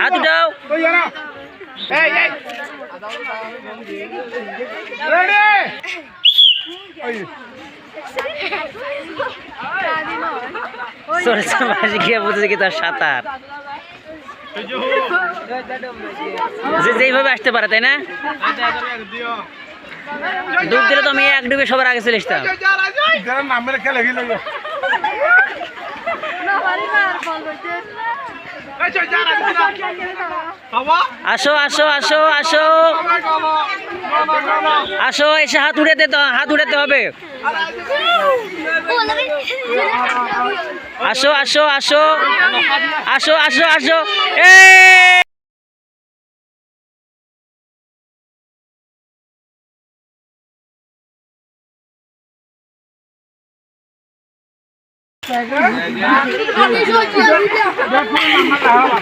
হাত উঠাও গিয়ে বুঝেছে কি তার সাঁতার। যে যেইভাবে আসতে পারে তাই না? ডুব দিলে তো আমি এক ডুবে সবার আগে চলে আসতাম। নামের খেলে গেল। আসো আসো আসো আসো। আসো, এসে হাত উড়াতে হাত উড়াতে হবে। আসো আসো আসো। আসো আসো আসো। এ Jagung yang.